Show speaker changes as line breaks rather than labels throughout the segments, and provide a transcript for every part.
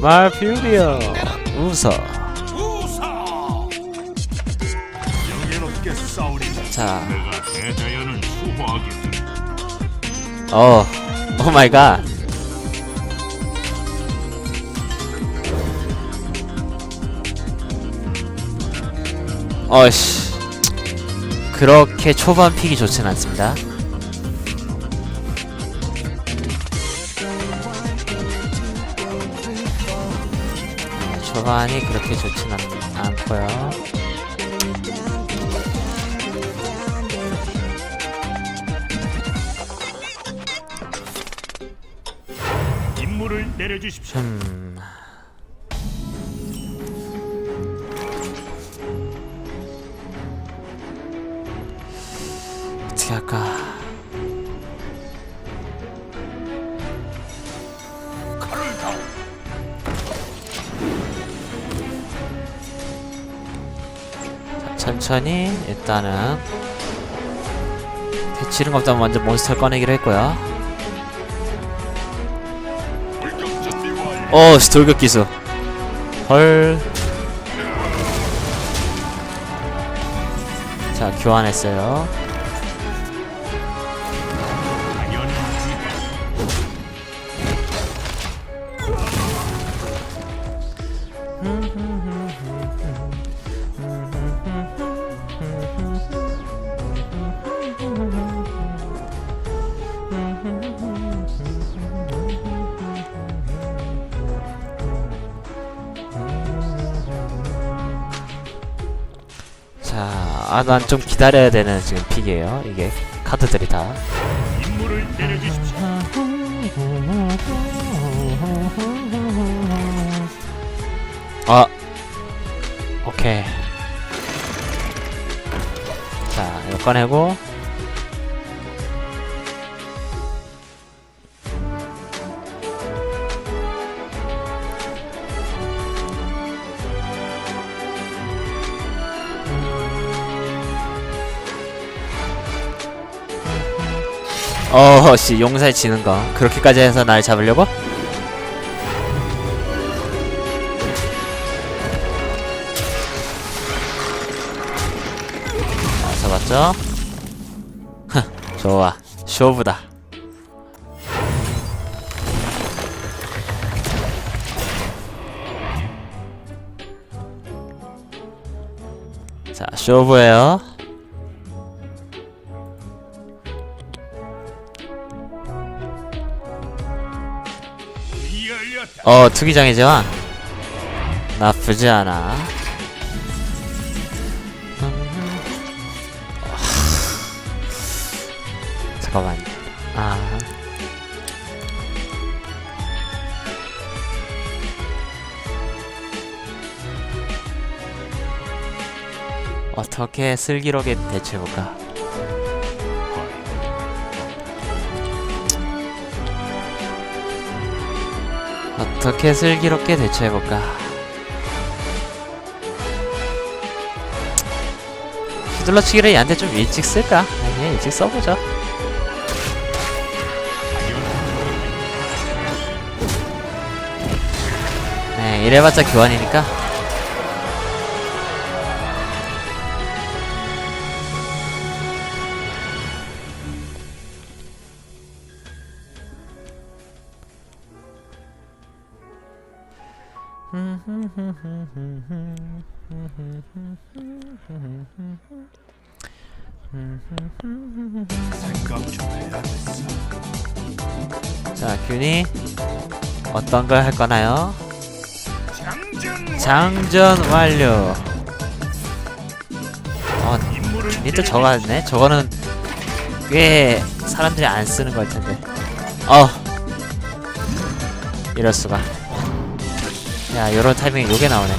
말퓨리어 웃어. 자. 어, 오 마이 갓. 어씨. 그렇게 초반 픽이 좋진 않습니다. 네, 초반이 그렇게 좋진 않, 않고요.
임무를 내려주십시오.
음. 천천히 일단은 대치는 것보다 먼저 몬스터를 꺼내기로 했고요. 어, 돌격 기수. 헐. 자, 교환했어요. 아, 난 좀 기다려야 되는 지금 픽이에요. 이게 카드들이 다. 아, 오케이. 자, 이거 꺼내고. 어허 씨 용사에 지는 거 그렇게까지 해서 날 잡으려고? 자, 잡았죠? 흥, 좋아 쇼부다 자 쇼부예요 어 투기장의 제왕. 나쁘지 않아. 잠깐만. 아. 어떻게 슬기롭게 대처해볼까 어떻게 슬기롭게 대처해볼까 휘둘러치기를 얘한테 좀 일찍 쓸까? 아니 일찍 써보죠 네 이래봤자 교환이니까 자 균이 어떤 걸 할 거나요?
장전.
완료 어 균이 또 저거 하네 저거는 꽤 사람들이 안 쓰는 걸 텐데 어 이럴 수가 야 요런 타이밍에 요게 나오네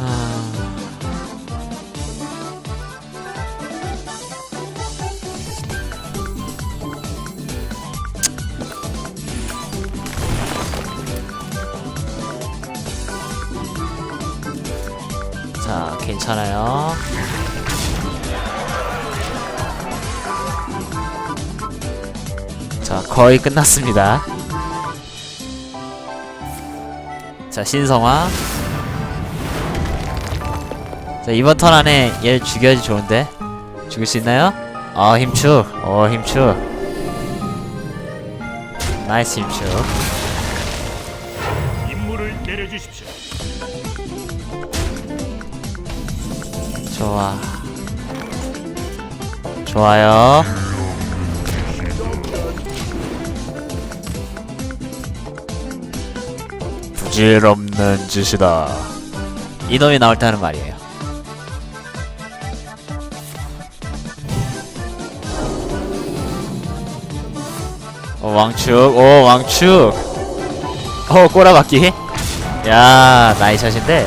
아 자, 괜찮아요. 자 거의 끝났습니다. 자 신성화. 자 이번 턴 안에 얘를 죽여야지 좋은데? 죽일 수 있나요? 어 힘축 어 힘축 나이스 힘축
임무를 내려주십시오.
좋아. 좋아요 부질없는 짓이다. 이놈이 나올 때 하는 말이에요. 어, 왕축. 오 왕축. 어 꼬라박기. 야 나이 샷인데.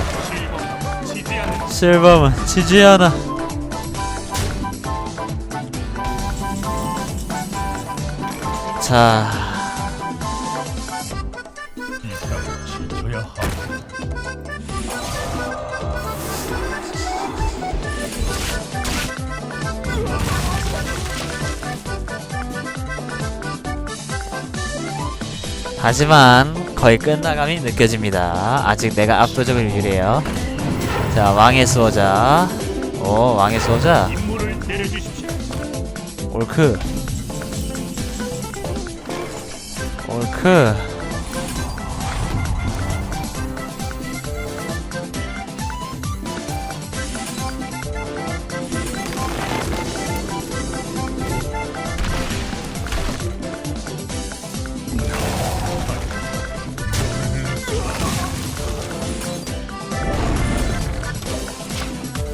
지지 않는
실버만 지지 않아. 자, 하지만 거의 끝나감이 느껴집니다. 아직 내가 압도적으로 유리해요. 자, 왕의 수호자. 오, 왕의 수호자. 올크. 올크.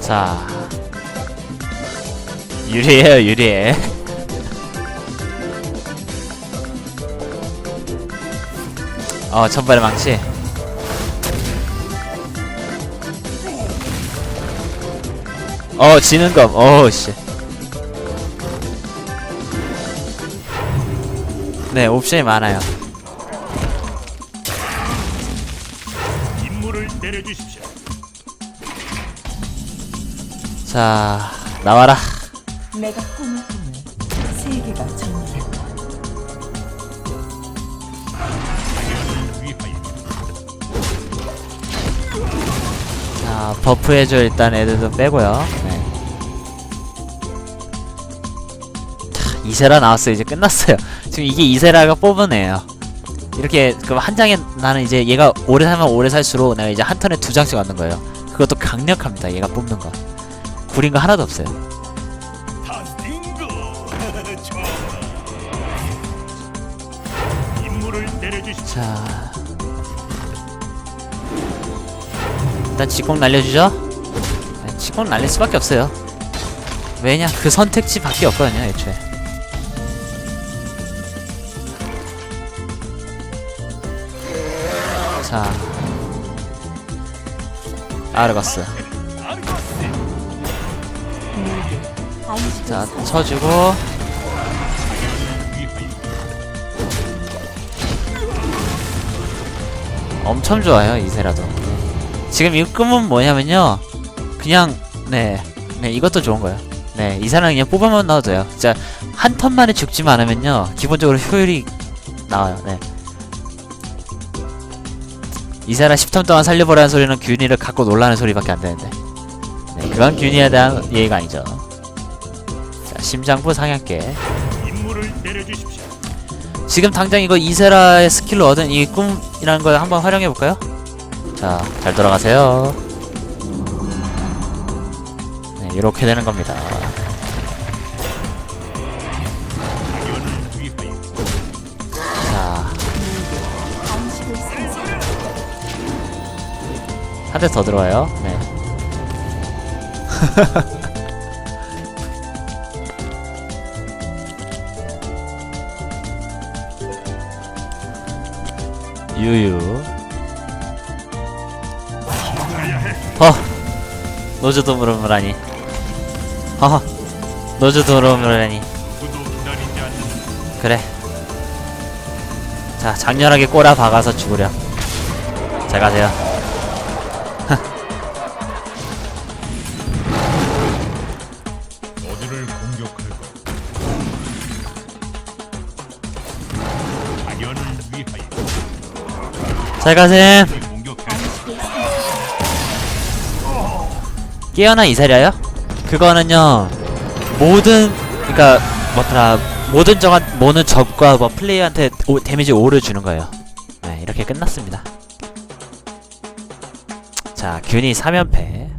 자. 유리해요, 유리해. 어, 천발의 망치. 어, 지는 검. 어, 씨. 네, 옵션이 많아요. 자, 나와라.
내가 꿈을 꾸는 세계가.
위하여
자, 버프해줘 일단 애들도 빼고요. 네. 자, 이세라 나왔어요. 이제 끝났어요. 지금 이게 이세라가 뽑은 애예요. 이렇게 그럼 한 장에 나는 이제 얘가 오래 살면 오래 살수록 내가 이제 한 턴에 두 장씩 얻는 거예요. 그것도 강력합니다. 얘가 뽑는 거. 구린 거 하나도 없어요. 자. 일단 직공 날려주죠. 네, 직공 날릴 수밖에 없어요. 왜냐? 그 선택지밖에 없거든요, 애초에. 자. 아르거스. 자,
사
쳐주고. 엄청 좋아요, 이세라도. 지금 이 꿈은 뭐냐면요. 그냥, 네. 네, 이것도 좋은 거예요. 네, 이세라는 그냥 뽑아만 넣어도 돼요. 진짜, 한 턴 만에 죽지만 않으면요. 기본적으로 효율이 나와요, 네. 이세라 10턴 동안 살려보라는 소리는 균이를 갖고 놀라는 소리밖에 안 되는데. 네, 그건 균이에 대한 예의가 아니죠. 자, 심장부 상향계.
임무를 내려주십시오.
지금 당장 이거 이세라의 스킬로 얻은 이 꿈이라는 걸 한번 활용해 볼까요? 자, 잘 돌아가세요. 네, 이렇게 되는 겁니다.
당연을 위하여
자,
안식을 사서
한대 더 들어와요. 네. 유유. 허. 노즈도 물어보라니. 허허.
기다리지 않는
그래. 자, 장렬하게 꼬라 박아서 죽으렴. 잘 가세요. 잘 가셈
공격해.
안식을 선사.
깨어난 이세라요? 그거는요 모든 그니까 뭐더라 모든 적한 모든 적과 뭐 플레이어한테 오, 데미지 5를 주는 거예요 네 이렇게 끝났습니다 자 균이 3연패